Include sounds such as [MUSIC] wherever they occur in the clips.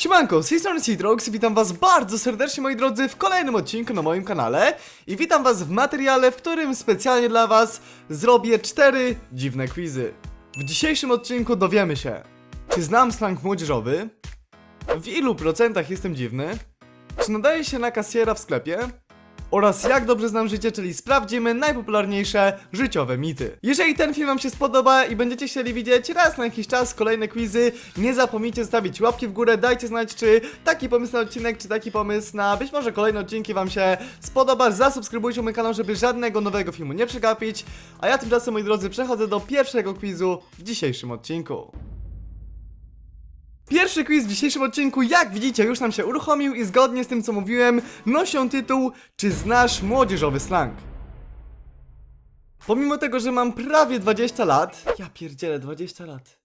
Siemanko, z tej strony witam was bardzo serdecznie moi drodzy w kolejnym odcinku na moim kanale i witam was w materiale, w którym specjalnie dla was zrobię cztery dziwne quizy. W dzisiejszym odcinku dowiemy się, czy znam slang młodzieżowy, w ilu procentach jestem dziwny, czy nadaje się na kasjera w sklepie, oraz jak dobrze znam życie, czyli sprawdzimy najpopularniejsze życiowe mity. Jeżeli ten film wam się spodoba i będziecie chcieli widzieć raz na jakiś czas kolejne quizy, nie zapomnijcie zostawić łapki w górę, dajcie znać czy taki pomysł na odcinek, czy taki pomysł na być może kolejne odcinki wam się spodoba, zasubskrybujcie mój kanał, żeby żadnego nowego filmu nie przegapić, a ja tymczasem moi drodzy przechodzę do pierwszego quizu w dzisiejszym odcinku. Pierwszy quiz w dzisiejszym odcinku, jak widzicie, już nam się uruchomił i zgodnie z tym, co mówiłem, nosią tytuł Czy znasz młodzieżowy slang? Pomimo tego, że mam prawie 20 lat, ja pierdzielę 20 lat.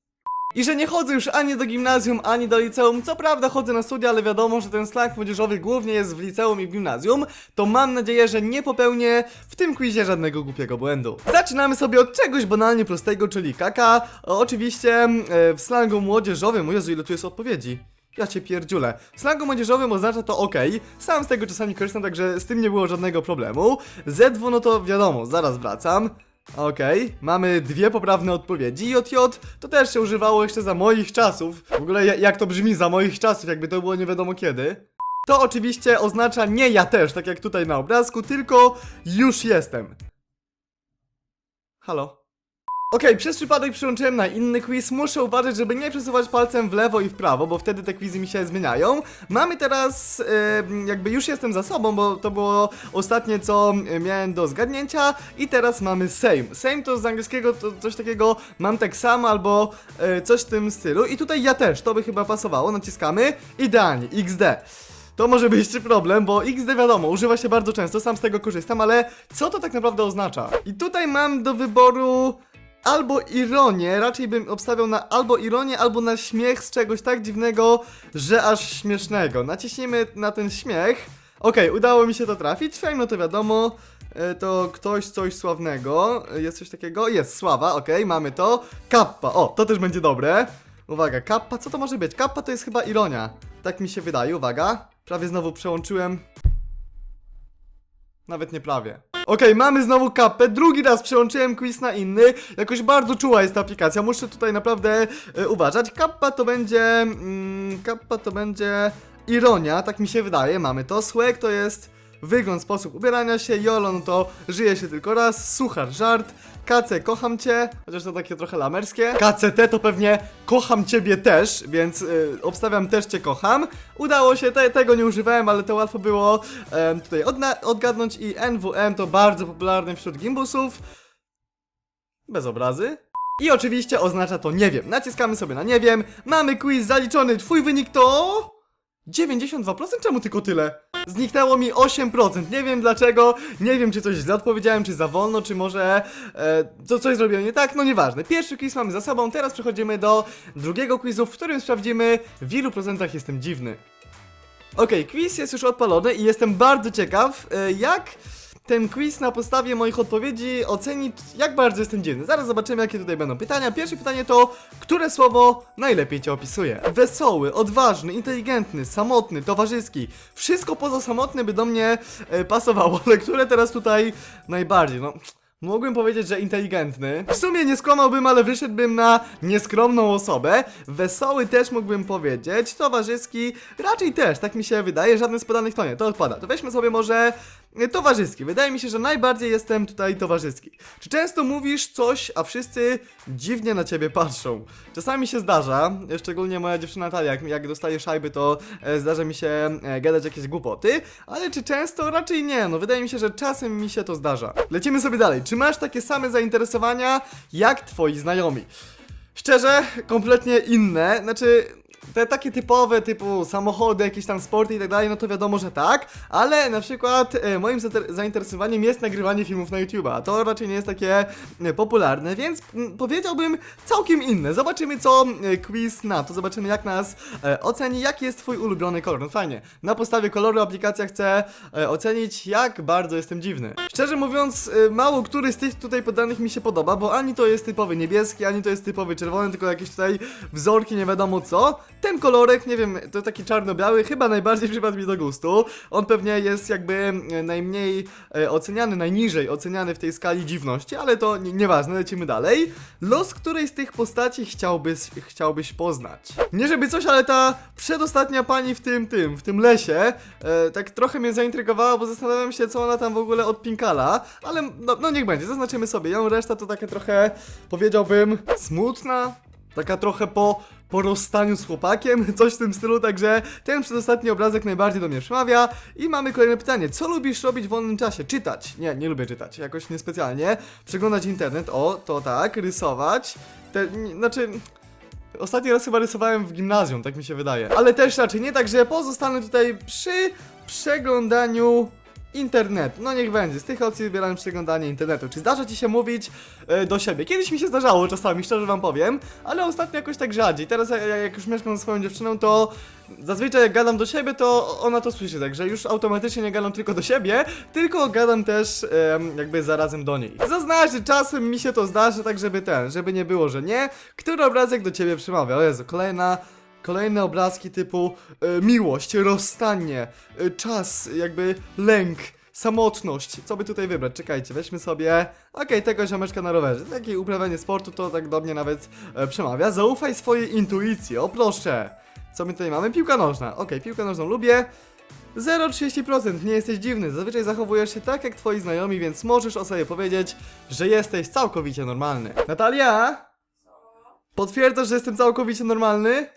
I że nie chodzę już ani do gimnazjum, ani do liceum, co prawda chodzę na studia, ale wiadomo, że ten slang młodzieżowy głównie jest w liceum i w gimnazjum, to mam nadzieję, że nie popełnię w tym quizie żadnego głupiego błędu. Zaczynamy sobie od czegoś banalnie prostego, czyli kaka. Oczywiście e, w slangu młodzieżowym, o Jezu, ile tu jest odpowiedzi. Ja cię pierdziulę. W slangu młodzieżowym oznacza to ok. Sam z tego czasami korzystam, także z tym nie było żadnego problemu. ZW, no to wiadomo, zaraz wracam. Okej, mamy dwie poprawne odpowiedzi. JJ to też się używało jeszcze za moich czasów. W ogóle ja- jak to brzmi za moich czasów, jakby to było nie wiadomo kiedy. To oczywiście oznacza nie ja też, tak jak tutaj na obrazku, tylko już jestem. Halo? Okej, przez przypadek przyłączyłem na inny quiz. Muszę uważać, żeby nie przesuwać palcem w lewo i w prawo, bo wtedy te quizy mi się zmieniają. Mamy teraz, e, jakby już jestem za sobą, bo to było ostatnie, co miałem do zgadnięcia. I teraz mamy same. Same to z angielskiego to coś takiego mam tak samo albo e, coś w tym stylu. I tutaj ja też, to by chyba pasowało. Naciskamy. Idealnie, XD. To może być problem, bo XD wiadomo, używa się bardzo często, sam z tego korzystam, ale co to tak naprawdę oznacza? I tutaj mam do wyboru albo ironię, raczej bym obstawiał na albo ironię, albo na śmiech z czegoś tak dziwnego, że aż śmiesznego. Naciśnijmy na ten śmiech. Okej, udało mi się to trafić, fajnie, no to wiadomo. E, To ktoś coś sławnego. E, Jest coś takiego? Jest sława, okej, mamy to. Kappa, o, to też będzie dobre. Uwaga, kappa, co to może być? Kappa to jest chyba ironia. Tak mi się wydaje, uwaga. Prawie znowu przełączyłem. Nawet nie prawie. Okej, mamy znowu kapę. Drugi raz przełączyłem quiz na inny. Jakoś bardzo czuła jest ta aplikacja. Muszę tutaj naprawdę e, uważać. Kappa to będzie. Mm, kappa to będzie. Ironia, tak mi się wydaje. Mamy to. Swag to jest wygląd, sposób ubierania się. Jolo no to żyje się tylko raz. Suchar, żart. KC, kocham cię, chociaż to takie trochę lamerskie. KCT to pewnie kocham ciebie też, więc y, obstawiam też cię kocham. Udało się, te, tego nie używałem, ale to łatwo było em, tutaj odgadnąć i NWM to bardzo popularny wśród gimbusów. Bez obrazy. I oczywiście oznacza to nie wiem. Naciskamy sobie na nie wiem. Mamy quiz zaliczony. Twój wynik to 92%? Czemu tylko tyle? Zniknęło mi 8%. Nie wiem dlaczego. Nie wiem, czy coś źle odpowiedziałem, czy za wolno, czy może e, to coś zrobiłem nie tak. No nieważne. Pierwszy quiz mamy za sobą. Teraz przechodzimy do drugiego quizu, w którym sprawdzimy, w ilu procentach jestem dziwny. Okej, quiz jest już odpalony i jestem bardzo ciekaw, e, jak ten quiz na podstawie moich odpowiedzi oceni, jak bardzo jestem dziwny. Zaraz zobaczymy, jakie tutaj będą pytania. Pierwsze pytanie to, które słowo najlepiej cię opisuje? Wesoły, odważny, inteligentny, samotny, towarzyski. Wszystko poza samotny by do mnie e, pasowało, [LAUGHS] ale które teraz tutaj najbardziej? No. Mógłbym powiedzieć, że inteligentny. W sumie nie skłamałbym, ale wyszedłbym na nieskromną osobę. Wesoły też mógłbym powiedzieć. Towarzyski raczej też, tak mi się wydaje. Żadne z podanych to nie, to odpada. To weźmy sobie może towarzyski. Wydaje mi się, że najbardziej jestem tutaj towarzyski. Czy często mówisz coś, a wszyscy dziwnie na ciebie patrzą? Czasami się zdarza, szczególnie moja dziewczyna Natalia, jak, jak dostaje szajby, to e, zdarza mi się e, gadać jakieś głupoty, ale czy często? Raczej nie, no wydaje mi się, że czasem mi się to zdarza. Lecimy sobie dalej. Czy masz takie same zainteresowania jak twoi znajomi? Szczerze, kompletnie inne, znaczy te takie typowe, typu samochody, jakieś tam sporty i tak dalej, no to wiadomo, że tak, ale na przykład e, moim zainter- zainteresowaniem jest nagrywanie filmów na YouTube, a to raczej nie jest takie e, popularne, więc mm, powiedziałbym całkiem inne. Zobaczymy co e, quiz na to, zobaczymy jak nas e, oceni, jaki jest twój ulubiony kolor. No fajnie, na podstawie koloru aplikacja chce e, ocenić jak bardzo jestem dziwny. Szczerze mówiąc, e, mało który z tych tutaj podanych mi się podoba, bo ani to jest typowy niebieski, ani to jest typowy czerwony, tylko jakieś tutaj wzorki, nie wiadomo co. Ten kolorek, nie wiem, to taki czarno-biały, chyba najbardziej [LAUGHS] przypadł mi do gustu. On pewnie jest jakby e, najmniej e, oceniany, najniżej oceniany w tej skali dziwności, ale to nie, nieważne, lecimy dalej. Los której z tych postaci chciałbyś, chciałbyś poznać? Nie żeby coś, ale ta przedostatnia pani w tym, tym, w tym lesie, e, tak trochę mnie zaintrygowała, bo zastanawiam się, co ona tam w ogóle odpinkala, ale no, no niech będzie, zaznaczymy sobie ją, reszta to takie trochę, powiedziałbym, smutna, taka trochę po, po rozstaniu z chłopakiem, [LAUGHS] coś w tym stylu, także ten przedostatni obrazek najbardziej do mnie przemawia. I mamy kolejne pytanie, co lubisz robić w wolnym czasie? Czytać? Nie, nie lubię czytać, jakoś niespecjalnie, przeglądać internet, o, to tak, rysować, te, znaczy... Ostatni raz chyba rysowałem w gimnazjum, tak mi się wydaje. Ale też raczej nie, także pozostanę tutaj przy przeglądaniu internetu. No niech będzie, z tych opcji wybieram przeglądanie internetu. Czy zdarza ci się mówić e, do siebie? Kiedyś mi się zdarzało czasami, szczerze wam powiem, ale ostatnio jakoś tak rzadziej. Teraz jak, jak już mieszkam ze swoją dziewczyną, to zazwyczaj jak gadam do siebie, to ona to słyszy, także już automatycznie nie gadam tylko do siebie, tylko gadam też em, jakby zarazem do niej. Zaznacz, że czasem mi się to zdarzy, tak żeby ten, żeby nie było, że nie. Który obrazek do ciebie przemawia? O Jezu, kolejna Kolejne obrazki typu e, miłość, rozstanie, e, czas, jakby lęk, samotność. Co by tutaj wybrać? Czekajcie, weźmy sobie. Okej, tego ziomeczka na rowerze. Takie uprawianie sportu to tak do mnie nawet e, przemawia. Zaufaj swojej intuicji, o proszę. Co my tutaj mamy? Piłka nożna. Okej, piłkę nożną lubię. 0,30%, nie jesteś dziwny. Zazwyczaj zachowujesz się tak jak twoi znajomi, więc możesz o sobie powiedzieć, że jesteś całkowicie normalny. Natalia? Potwierdzasz, że jestem całkowicie normalny?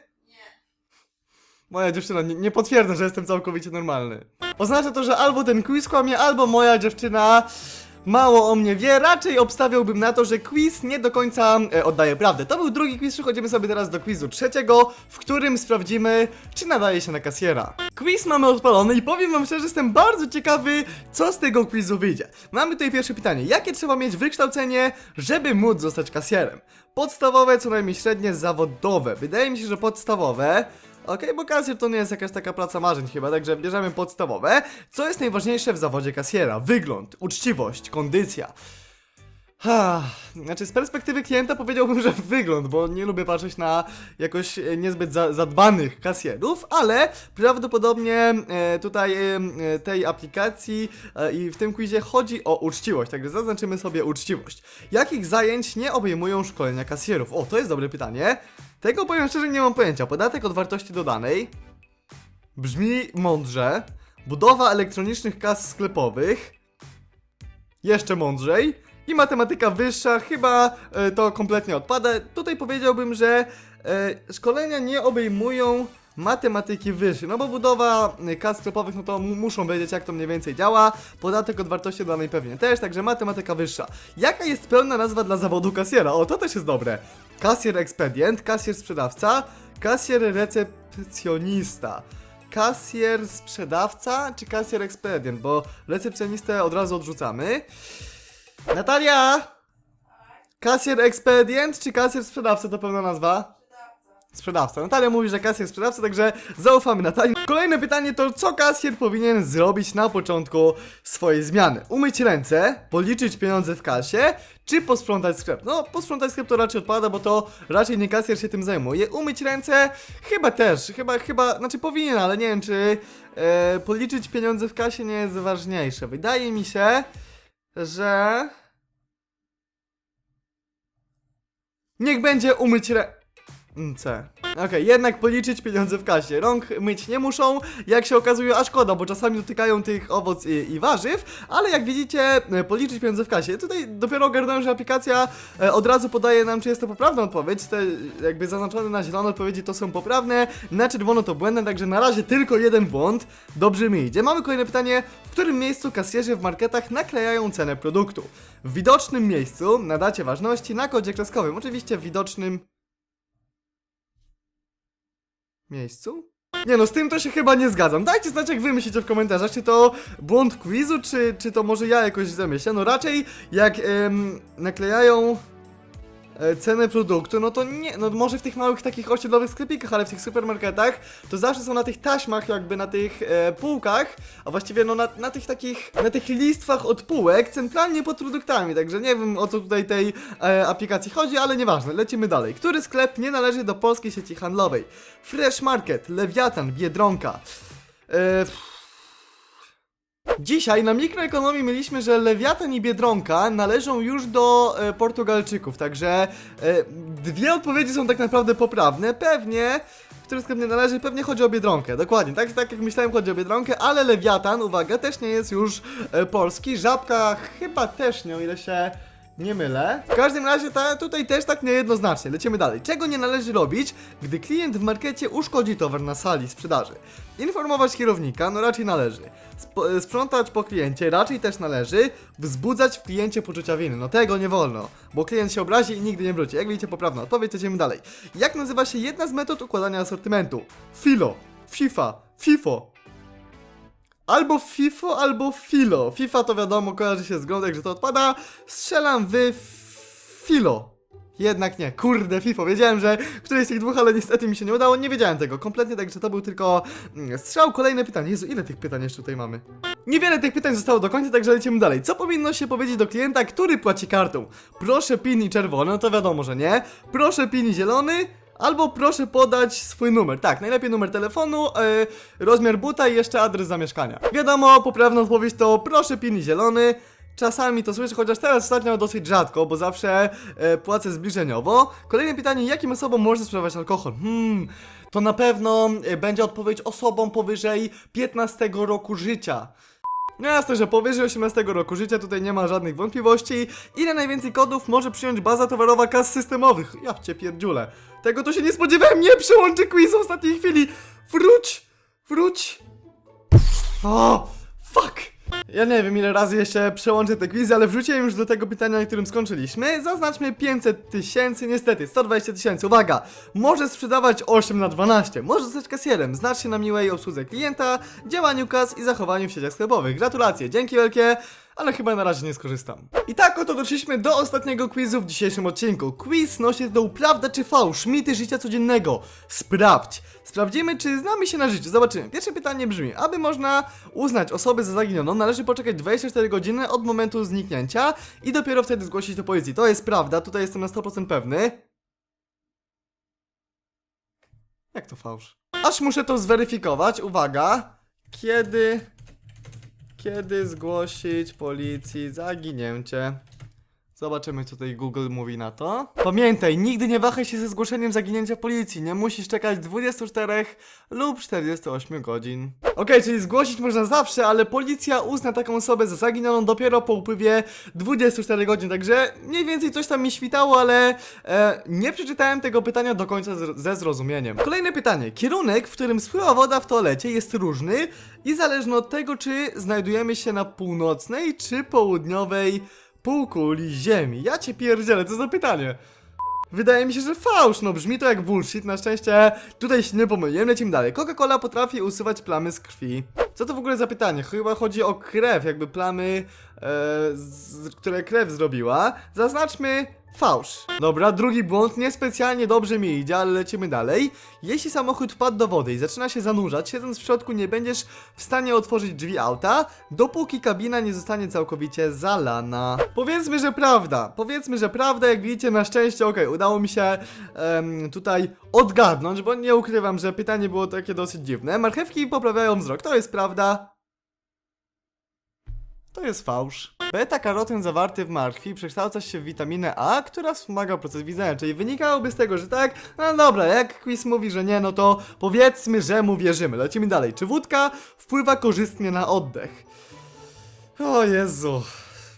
Moja dziewczyna nie, nie potwierdza, że jestem całkowicie normalny. Oznacza to, że albo ten quiz kłamie, albo moja dziewczyna mało o mnie wie. Raczej obstawiałbym na to, że quiz nie do końca e, oddaje prawdę. To był drugi quiz, przechodzimy sobie teraz do quizu trzeciego, w którym sprawdzimy, czy nadaje się na kasjera. Quiz mamy odpalony i powiem wam szczerze, jestem bardzo ciekawy, co z tego quizu wyjdzie. Mamy tutaj pierwsze pytanie. Jakie trzeba mieć wykształcenie, żeby móc zostać kasjerem? Podstawowe, co najmniej średnie, zawodowe. Wydaje mi się, że podstawowe. Okej, bo kasjer to nie jest jakaś taka praca marzeń chyba, także bierzemy podstawowe. Co jest najważniejsze w zawodzie kasjera? Wygląd, uczciwość, kondycja. Ha, znaczy z perspektywy klienta powiedziałbym, że wygląd, bo nie lubię patrzeć na jakoś e, niezbyt za, zadbanych kasjerów, ale prawdopodobnie e, tutaj e, e, tej aplikacji e, i w tym quizie chodzi o uczciwość, także zaznaczymy sobie uczciwość. Jakich zajęć nie obejmują szkolenia kasjerów? O, to jest dobre pytanie. Tego powiem szczerze nie mam pojęcia. Podatek od wartości dodanej brzmi mądrze. Budowa elektronicznych kas sklepowych jeszcze mądrzej. I matematyka wyższa, chyba e, to kompletnie odpada. Tutaj powiedziałbym, że e, szkolenia nie obejmują matematyki wyższej, no bo budowa e, kas sklepowych, no to muszą wiedzieć jak to mniej więcej działa, podatek od wartości dodanej pewnie też, także matematyka wyższa. Jaka jest pełna nazwa dla zawodu kasjera? O, to też jest dobre. Kasjer ekspedient, kasjer sprzedawca, kasjer recepcjonista. Kasjer sprzedawca czy kasjer ekspedient? Bo recepcjonistę od razu odrzucamy. Natalia! Kasjer ekspedient czy kasjer sprzedawca to pełna nazwa? Sprzedawca. Natalia mówi, że kasjer sprzedawca, także zaufamy Natalii. Kolejne pytanie to, co kasjer powinien zrobić na początku swojej zmiany? Umyć ręce, policzyć pieniądze w kasie, czy posprzątać sklep? No, posprzątać sklep to raczej odpada, bo to raczej nie kasjer się tym zajmuje. Umyć ręce? Chyba też, chyba, chyba, znaczy powinien, ale nie wiem, czy e, policzyć pieniądze w kasie nie jest ważniejsze. Wydaje mi się, że... Niech będzie umyć re... C. Okej, jednak policzyć pieniądze w kasie. Rąk myć nie muszą, jak się okazuje, a szkoda, bo czasami dotykają tych owoc i, i warzyw, ale jak widzicie, e, policzyć pieniądze w kasie. Tutaj dopiero ogarnąłem, że aplikacja e, od razu podaje nam, czy jest to poprawna odpowiedź. Te jakby zaznaczone na zielono odpowiedzi to są poprawne, na czerwono to błędne, także na razie tylko jeden błąd. Dobrze mi idzie. Mamy kolejne pytanie. W którym miejscu kasjerzy w marketach naklejają cenę produktu? W widocznym miejscu, na dacie ważności, na kodzie kreskowym. Oczywiście w widocznym miejscu? Nie no, z tym to się chyba nie zgadzam. Dajcie znać, jak wy myślicie w komentarzach, czy to błąd quizu, czy, czy to może ja jakoś zamyślę. No raczej jak em, naklejają cenę produktu, no to nie, no może w tych małych takich osiedlowych sklepikach, ale w tych supermarketach to zawsze są na tych taśmach jakby na tych e, półkach, a właściwie no na, na tych takich, na tych listwach od półek centralnie pod produktami, także nie wiem o co tutaj tej e, aplikacji chodzi, ale nieważne, lecimy dalej. Który sklep nie należy do polskiej sieci handlowej? Fresh Market, Lewiatan, Biedronka. E, Dzisiaj na mikroekonomii mieliśmy, że Lewiatan i Biedronka należą już do e, Portugalczyków, także e, dwie odpowiedzi są tak naprawdę poprawne. Pewnie, który sklep nie należy, pewnie chodzi o Biedronkę, dokładnie, tak, tak jak myślałem chodzi o Biedronkę, ale Lewiatan, uwaga, też nie jest już e, polski, Żabka chyba też nie, o ile się nie mylę. W każdym razie ta, tutaj też tak niejednoznacznie. Lecimy dalej. Czego nie należy robić, gdy klient w markecie uszkodzi towar na sali sprzedaży? Informować kierownika, no raczej należy. Sp e, sprzątać po kliencie, raczej też należy. Wzbudzać w kliencie poczucia winy, no tego nie wolno, bo klient się obrazi i nigdy nie wróci. Jak widzicie, poprawna odpowiedź, lecimy dalej. Jak nazywa się jedna z metod układania asortymentu? Filo, FIFA, FIFO, Albo FIFO, albo FILO. FIFA to wiadomo, kojarzy się z grą, także to odpada. Strzelam w FILO. Jednak nie, kurde, FIFO. Wiedziałem, że któryś z tych dwóch, ale niestety mi się nie udało. Nie wiedziałem tego kompletnie, także to był tylko mm, strzał. Kolejne pytanie. Jezu, ile tych pytań jeszcze tutaj mamy? Niewiele tych pytań zostało do końca, także lecimy dalej. Co powinno się powiedzieć do klienta, który płaci kartą? Proszę PIN i czerwony, no to wiadomo, że nie. Proszę PIN i zielony. Albo proszę podać swój numer. Tak, najlepiej numer telefonu, yy, rozmiar buta i jeszcze adres zamieszkania. Wiadomo, poprawna odpowiedź to proszę PIN zielony. Czasami to słyszę, chociaż teraz ostatnio dosyć rzadko, bo zawsze e, płacę zbliżeniowo. Kolejne pytanie, jakim osobom można sprzedawać alkohol? Hmm, to na pewno e, będzie odpowiedź osobom powyżej 15 roku życia. No jasne, że powyżej 18 roku życia tutaj nie ma żadnych wątpliwości. Ile najwięcej kodów może przyjąć baza towarowa kas systemowych? Ja cię pierdziule. Tego to się nie spodziewałem, nie przełączy quiz w ostatniej chwili. Wróć, wróć. O, fuck. Ja nie wiem ile razy jeszcze przełączę te quizy, ale wrzuciłem już do tego pytania, na którym skończyliśmy. Zaznaczmy 500 tysięcy, niestety 120 tysięcy. Uwaga! Może sprzedawać 8 na 12, może zostać kasjerem, znać się na miłej obsłudze klienta, działaniu kas i zachowaniu w sieciach sklepowych. Gratulacje, dzięki wielkie, ale chyba na razie nie skorzystam. I tak oto doszliśmy do ostatniego quizu w dzisiejszym odcinku. Quiz nosi tytuł Prawda czy fałsz? Mity życia codziennego. Sprawdź. Sprawdzimy, czy znamy się na życiu. Zobaczymy. Pierwsze pytanie brzmi: aby można uznać osobę za zaginioną, należy poczekać 24 godziny od momentu zniknięcia i dopiero wtedy zgłosić do policji. To jest prawda, tutaj jestem na 100% pewny. Jak to fałsz? Aż muszę to zweryfikować. Uwaga. Kiedy kiedy zgłosić policji zaginięcie? Zobaczymy, co tutaj Google mówi na to. Pamiętaj, nigdy nie wahaj się ze zgłoszeniem zaginięcia policji. Nie musisz czekać 24 lub 48 godzin. Okej, czyli zgłosić można zawsze, ale policja uzna taką osobę za zaginioną dopiero po upływie 24 godzin. Także mniej więcej coś tam mi świtało, ale e, nie przeczytałem tego pytania do końca z, ze zrozumieniem. Kolejne pytanie. Kierunek, w którym spływa woda w toalecie jest różny i zależny od tego, czy znajdujemy się na północnej czy południowej półkuli Ziemi. Ja cię pierdzielę, co za pytanie? Wydaje mi się, że fałsz, no brzmi to jak bullshit, na szczęście tutaj się nie pomyliłem, lecimy dalej. Coca-Cola potrafi usuwać plamy z krwi. Co to w ogóle za pytanie? Chyba chodzi o krew, jakby plamy, e, z, które krew zrobiła. Zaznaczmy fałsz. Dobra, drugi błąd, niespecjalnie dobrze mi idzie, ale lecimy dalej. Jeśli samochód wpadł do wody i zaczyna się zanurzać, siedząc w środku nie będziesz w stanie otworzyć drzwi auta, dopóki kabina nie zostanie całkowicie zalana. Powiedzmy, że prawda. Powiedzmy, że prawda, jak widzicie, na szczęście, okej, udało mi się tutaj odgadnąć, bo nie ukrywam, że pytanie było takie dosyć dziwne. Marchewki poprawiają wzrok, to jest prawda. To jest fałsz. Beta-karotyn zawarty w martwi przekształca się w witaminę A, która wspomaga proces widzenia, czyli wynikałoby z tego, że tak, no dobra, jak quiz mówi, że nie, no to powiedzmy, że mu wierzymy. Lecimy dalej. Czy wódka wpływa korzystnie na oddech? O Jezu.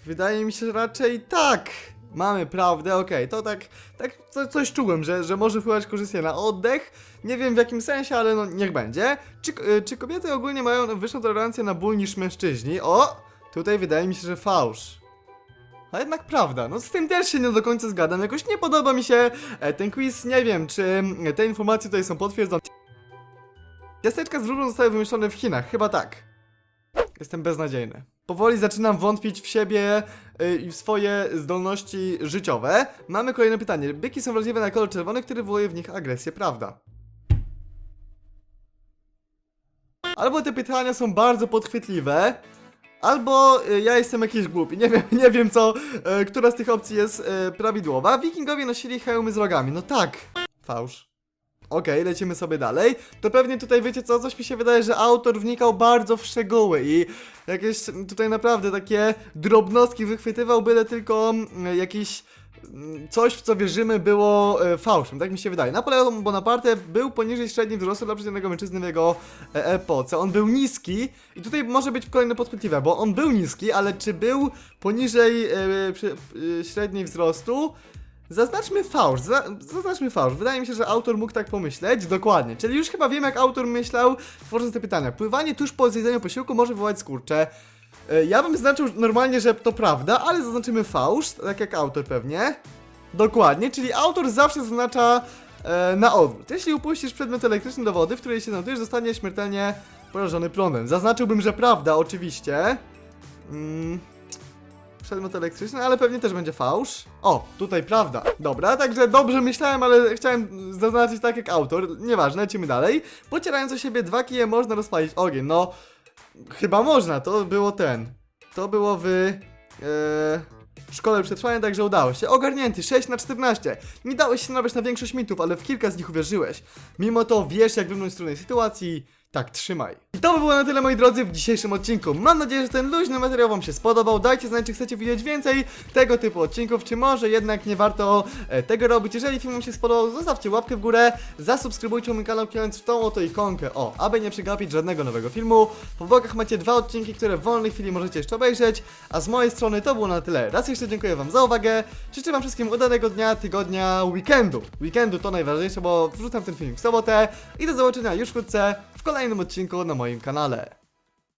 Wydaje mi się, że raczej tak. Mamy prawdę, okej, to tak, tak co, coś czułem, że, że może wpływać korzystnie na oddech. Nie wiem w jakim sensie, ale no niech będzie. Czy, y, czy kobiety ogólnie mają wyższą tolerancję na ból niż mężczyźni? O! Tutaj wydaje mi się, że fałsz. A jednak prawda, no z tym też się nie do końca zgadzam. Jakoś nie podoba mi się e, ten quiz, nie wiem, czy e, te informacje tutaj są potwierdzone. Ciasteczka z różą zostały wymyślone w Chinach, chyba tak. Jestem beznadziejny. powoli zaczynam wątpić w siebie y, i w swoje zdolności życiowe. Mamy kolejne pytanie. Byki są wrażliwe na kolor czerwony, który wywołuje w nich agresję, prawda? Albo te pytania są bardzo podchwytliwe, albo y, ja jestem jakiś głupi. Nie wiem, nie wiem co, y, która z tych opcji jest y, prawidłowa. Wikingowie nosili hełmy z rogami. No tak. Fałsz. Okej, lecimy sobie dalej. To pewnie tutaj wiecie co, coś mi się wydaje, że autor wnikał bardzo w szczegóły i jakieś tutaj naprawdę takie drobnostki wychwytywał, byle tylko mm, jakiś coś, w co wierzymy, było e, fałszem, tak mi się wydaje. Napoleon Bonaparte był poniżej średniej wzrostu dla przeciętnego mężczyzny w jego e, epoce. On był niski i tutaj może być kolejne podchwytliwe, bo on był niski, ale czy był poniżej e, średniej wzrostu? Zaznaczmy fałsz, za, zaznaczmy fałsz. Wydaje mi się, że autor mógł tak pomyśleć. Dokładnie. Czyli już chyba wiem, jak autor myślał, tworząc te pytania. Pływanie tuż po zjedzeniu posiłku może wywołać skurcze. E, Ja bym zaznaczył normalnie, że to prawda, ale zaznaczymy fałsz, tak jak autor pewnie. Dokładnie, czyli autor zawsze zaznacza e, na odwrót. Jeśli upuścisz przedmiot elektryczny do wody, w której się znajdujesz, zostanie śmiertelnie porażony prądem. Zaznaczyłbym, że prawda, oczywiście. Mm, przedmiot elektryczny, ale pewnie też będzie fałsz. O, tutaj prawda. Dobra, także dobrze myślałem, ale chciałem zaznaczyć tak jak autor. Nieważne, lecimy dalej. Pocierając o siebie dwa kije można rozpalić ogień. No, chyba można, to było ten. To było w... E, szkole przetrwania, także udało się. Ogarnięty, 6 na 14. Nie dałeś się nabrać na większość mitów, ale w kilka z nich uwierzyłeś. Mimo to wiesz, jak wybrnąć z trudnej sytuacji. Tak, trzymaj. I to by było na tyle, moi drodzy, w dzisiejszym odcinku. Mam nadzieję, że ten luźny materiał Wam się spodobał. Dajcie znać, czy chcecie widzieć więcej tego typu odcinków, czy może jednak nie warto e, tego robić. Jeżeli film Wam się spodobał, zostawcie łapkę w górę, zasubskrybujcie mój kanał, klikając w tą oto ikonkę, o, aby nie przegapić żadnego nowego filmu. Po bokach macie dwa odcinki, które w wolnej chwili możecie jeszcze obejrzeć, a z mojej strony to było na tyle. Raz jeszcze dziękuję Wam za uwagę, życzę Wam wszystkim udanego dnia, tygodnia, weekendu. Weekendu to najważniejsze, bo wrzucam ten film w sobotę i do zobaczenia już wkrótce w kolejnym odcinku na moim kanale.